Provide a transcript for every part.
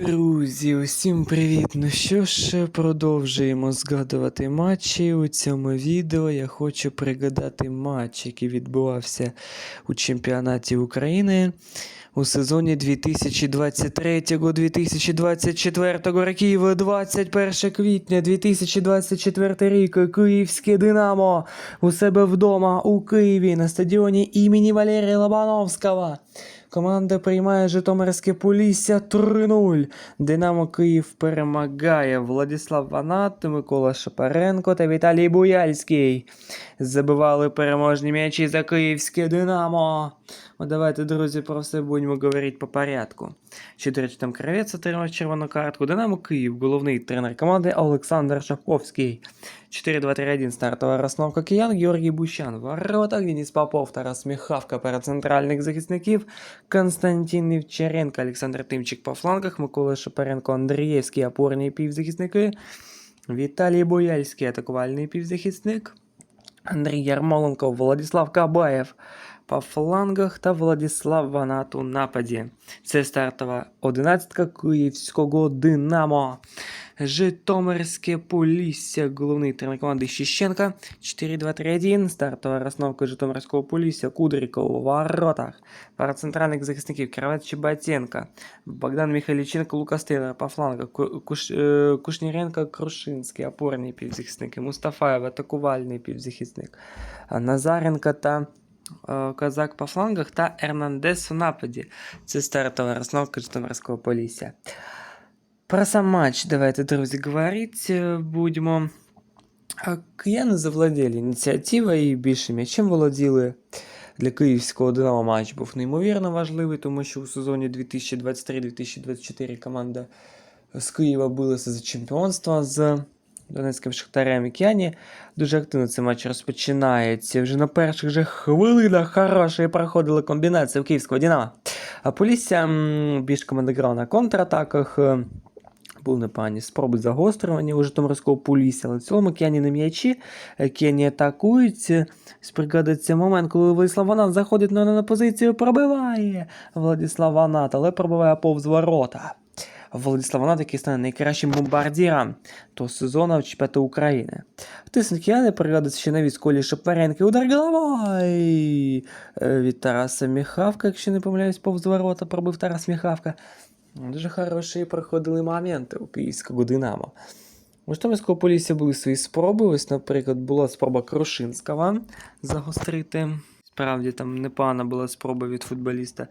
Друзі, усім привіт! Ну що ж, продовжуємо згадувати матчі. У цьому відео я хочу пригадати матч, який відбувався у чемпіонаті України у сезоні 2023-2024 років. 21 квітня 2024 рік. Київське Динамо у себе вдома у Києві на стадіоні імені Валерія Лобановського. Команда приймає Житомирське Полісся 3-0. Динамо Київ перемагає Владислав Ванат, Микола Шапаренко та Віталій Буяльський. Забивали переможні м'ячі за київське Динамо. Ну, давайте, друзі, про все будемо говорити по порядку. Речі, там Кравець отримав червону картку. Динамо Київ, головний тренер команди Олександр Шаховський. 4-2-3-1 стартова розстановка киян Георгій Бущан. В воротах Денис Попов, Тарас Міхавка перед центральних захисників. Константин Івчаренко, Олександр Тимчик по флангах, Микола Шапаренко, Андрієвський, опорні півзахисники. Віталій Бояльський, атакувальний півзахисник. Андрій Ярмоленко, Владислав Кабаєв по флангах та Владислав Ванат у нападі. Це стартова одинадцятка київського Динамо. Житомирське Полісся, головний тренер команди Щищенка. 4-2-3-1. Стартова розновка Житомирського Полісся. Кудриков у воротах. Пара центральних захисників Кравець Чебатенко. Богдан Михайліченко, Лукас Тейлор по флангах. Ку- Куш, е, Кушніренко, Крушинський, опорні півзахисники. Мустафаєв, атакувальний півзахисник. А Назаренко та е, Козак по флангах та Ернандес у нападі. Це стартова розновка Житомирського Полісся. Про сам матч давайте, друзі, говорить е, будемо. Кияни завладіли ініціативою і більше м'ячем володіли. Для київського Динамо матч був неймовірно важливий, тому що у сезоні 2023-2024 команда з Києва билася за чемпіонство з Донецьким Шахтарем і Дуже активно цей матч розпочинається. Вже на перших же хвилинах хороші проходили комбінації у київського Динамо. А Полісся більш команда грала на контратаках. був непогані спроби загострювання у Житомирського Полісся, але в цілому Кені на м'ячі, Кені атакують. Е, Пригадується момент, коли Владислав Ванат заходить на, на позицію, пробиває Владислав Ванат, але пробиває повз ворота. Владислав Ванат, який стане найкращим бомбардіром того сезону в чемпіонаті України. Тиснуть Кияни, пригадується ще навіть Колі Шапаренки. Удар головою Е, від Тараса Міхавка, якщо не помиляюсь, повз ворота пробив Тарас Міхавка. Дуже хороші проходили моменти у київського Динамо. У Житомирського Полісся були свої спроби. Ось, наприклад, була спроба Крушинського загострити. Справді там непогана була спроба від футболіста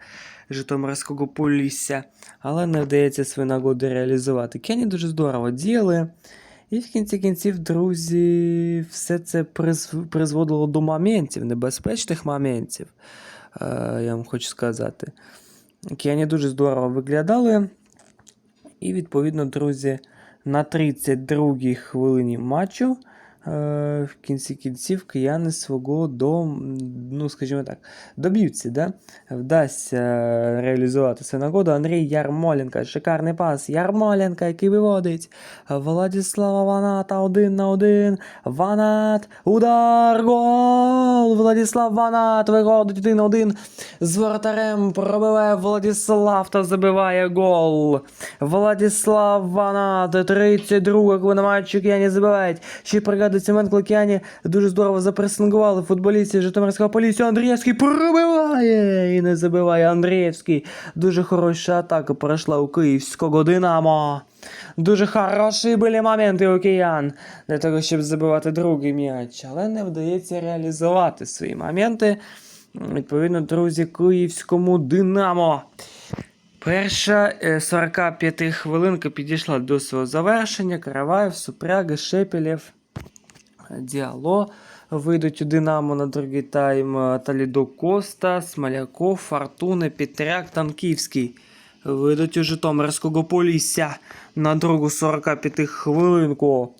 Житомирського Полісся, але не вдається свої нагоди реалізувати. Кені дуже здорово діяли. І в кінці кінців, друзі, все це призводило до моментів, небезпечних моментів, е, я вам хочу сказати. Кіані дуже здорово виглядали. І, відповідно, друзі, на 32-й хвилині матчу в кінці кінців кияни свого до, ну, скажімо так, доб'ються, да? вдасться реалізувати свою нагоду. Андрій Ярмоленко, шикарний пас. Ярмоленко, який виводить Владислава Ваната один на один. Ванат, удар, гол! Владислав Ванат виходить один на один з воротарем пробиває Владислав та забиває гол. Владислав Ванат, 32 хвилина матчу Кіані забивають. Ще пригадується момент, коли Кіані дуже здорово запресингували футболістів Житомирського поліцію. Андрієвський пробиває і не забиває Андрієвський. Дуже хороша атака пройшла у київського Динамо. Дуже хороші були моменти у киян для того, щоб забивати другий м'яч, але не вдається реалізувати свої моменти. Відповідно, друзі, київському Динамо. Перша е, 45 хвилинка підійшла до свого завершення. Караваєв, Супряга, Шепелєв, Діало вийдуть у Динамо на другий тайм. е, Талідо Коста, Смоляков, Фортуна, Петряк, Танківський. Вийдуть у Житомирського Полісся на другу 45 хвилинку.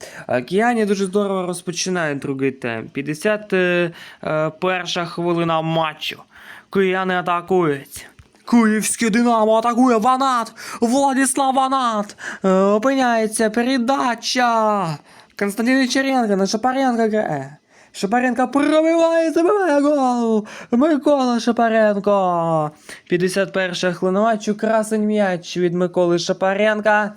Кияні дуже здорово розпочинають другий тайм. 51 хвилина матчу. Кияни атакують. Київське Динамо атакує Ванат! Владислав Ванат! Опиняється передача! Константин Черенко на Шапаренко грає. Шапаренко пробиває, забиває гол! Микола Шапаренко! 51 хвилина матчу, красень м'яч від Миколи Шапаренка.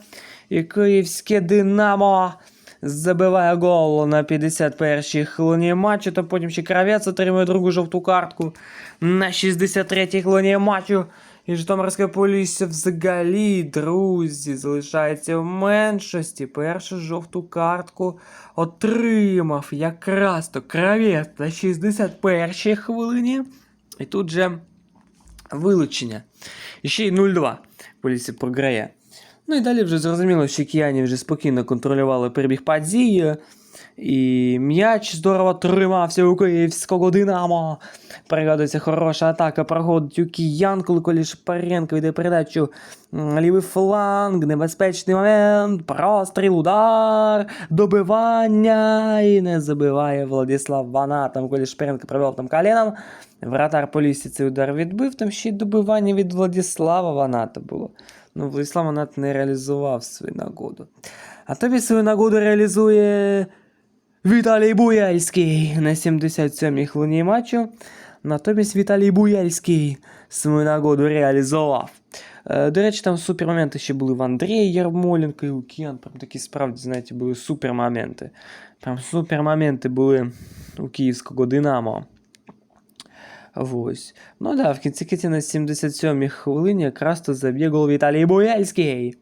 І київське Динамо забиває гол на 51-й хвилині матчу, то потім ще Кравець отримує другу жовту картку на 63-й хвилині матчу. І Житомирське Полісся взагалі, друзі, залишається в меншості. Першу жовту картку отримав якраз то Кравець на 61-й хвилині. І тут же вилучення. І ще й 0-2. Полісся програє. Ну і далі вже зрозуміло, що кияні вже спокійно контролювали перебіг падії. І м'яч здорово тримався у київського Динамо. Пригадується, хороша атака проходить у киян, коли Колі Шапаренко йде передачу. Лівий фланг, небезпечний момент, простріл, удар, добивання. І не забиває Владислав Вана. Там Колі Шапаренко провел там коленом. Вратар Полісі цей удар відбив, там ще й добивання від Владислава Ваната було. Ну, Владислав Ванат не реалізував свою нагоду. А тобі свою нагоду реалізує Віталій Буяльський на 77-й хвилині матчу. Натомість Віталій Буяльський свою нагоду реалізував. Е, До речі, там супермоменти ще були в Андрія Ярмоленко і у Кіан. Прям такі справді, знаєте, були супермоменти. Прям супермоменти були у київського Динамо. Ось. Ну да, в кінці кінці на 77-й хвилині якраз то заб'є гол Віталій Бояльський.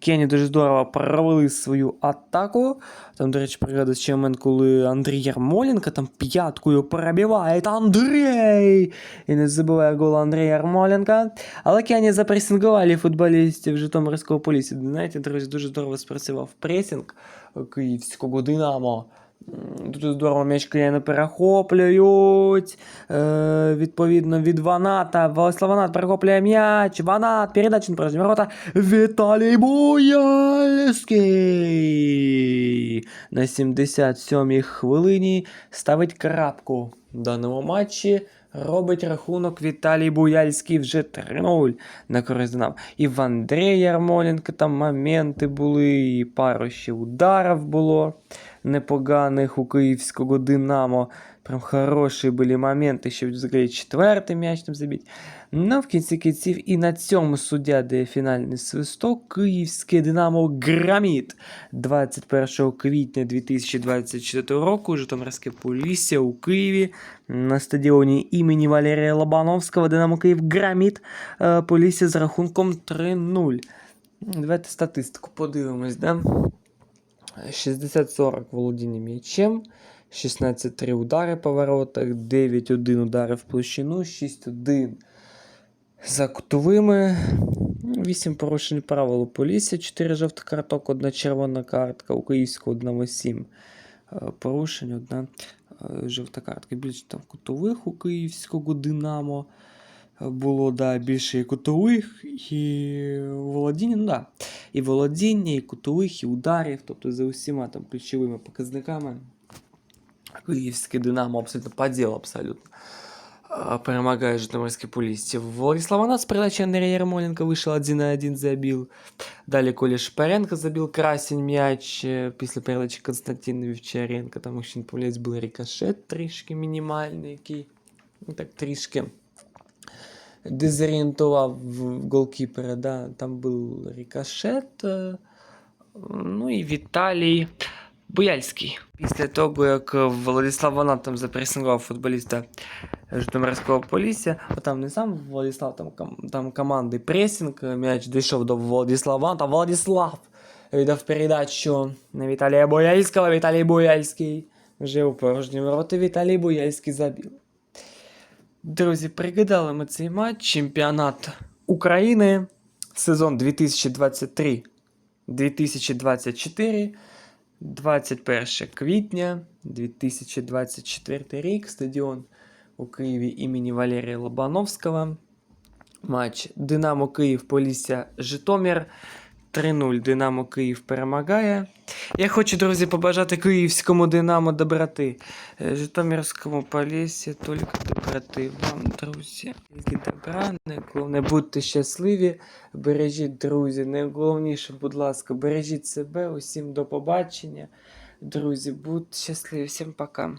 Кені дуже здорово провели свою атаку. Там, до речі, пригадується момент, коли Андрій Ярмоленко там п'яткою перебиває Андрій! І не забиває гол Андрія Ярмоленка. Але Кені запресингували футболістів Житомирського полісі. Знаєте, друзі, дуже здорово спрацював пресинг київського Динамо. Дуже здорово м'ячки не перехоплюють. Е, відповідно, від Ваната. Владислав Ванат перехоплює м'яч. Ванат, передача на порожні ворота. Віталій Буяльський на 77-й хвилині ставить крапку в даному матчі. Робить рахунок Віталій Буяльський вже 3-0 на користь нам. І в Андрія Ярмоленка там моменти були, і пару ще ударів було непоганих у київського Динамо. Прям хороші були моменти, щоб взагалі четвертий м'яч там забити. Ну, в кінці кінців і на цьому суддя дає фінальний свисток. Київське Динамо граміт 21 квітня 2024 року. Житомирське Полісся у Києві на стадіоні імені Валерія Лобановського. Динамо Київ граміт е, Полісся з рахунком 3-0. Давайте статистику подивимось, да? 60-40 володіння м'ячем, 16-3 удари по воротах, 9-1 удари в площину, 6-1 за кутовими, 8 порушень правил у Полісся, 4 жовтих карток, 1 червона картка, у Київського 1 7 порушень, 1 жовта картка. Більше там кутових у Київського Динамо було да, більше і кутових, і володіння, ну да. І володіння, і кутових, і ударів, тобто за усіма там ключовими показниками. Київське Динамо абсолютно по ділу абсолютно. а, Перемагає Житомирське Полісся. Владислав Анас, передача Андрія Ярмоленко вийшов 1 на 1 забив. Далі Коля Шпаренко забив красень м'яч е, після передачі Константина Вівчаренка. Там, якщо не помиляюсь, був рикошет трішки мінімальний, який ну, так трішки дезорієнтував в голкіпера. Да? Там був рикошет. е, Ну і Віталій Буяльський. Після того, як Владислав Ванат там запресингував футболіста Житомирського Полісся, а там не сам Владислав, там, там команди пресінг, м'яч дійшов до Владислава Ваната, Владислав віддав передачу на Віталія Бояльського, Віталій Бояльський вже у порожні ворота, Віталій Бояльський забив. Друзі, пригадали ми цей матч. Чемпіонат України, сезон 2023-2024, 21 квітня 2024 рік, стадіон у Києві імені Валерія Лобановського. Матч Динамо Київ Полісся Житомир. 3-0 Динамо Київ перемагає. Я хочу, друзі, побажати київському Динамо доброти. Е, Житомирському Поліссі тільки доброти вам, друзі. Тільки добра, найголовніше будьте щасливі, бережіть, друзі. Найголовніше, будь ласка, бережіть себе. Усім до побачення. Друзі, будьте щасливі, всім пока.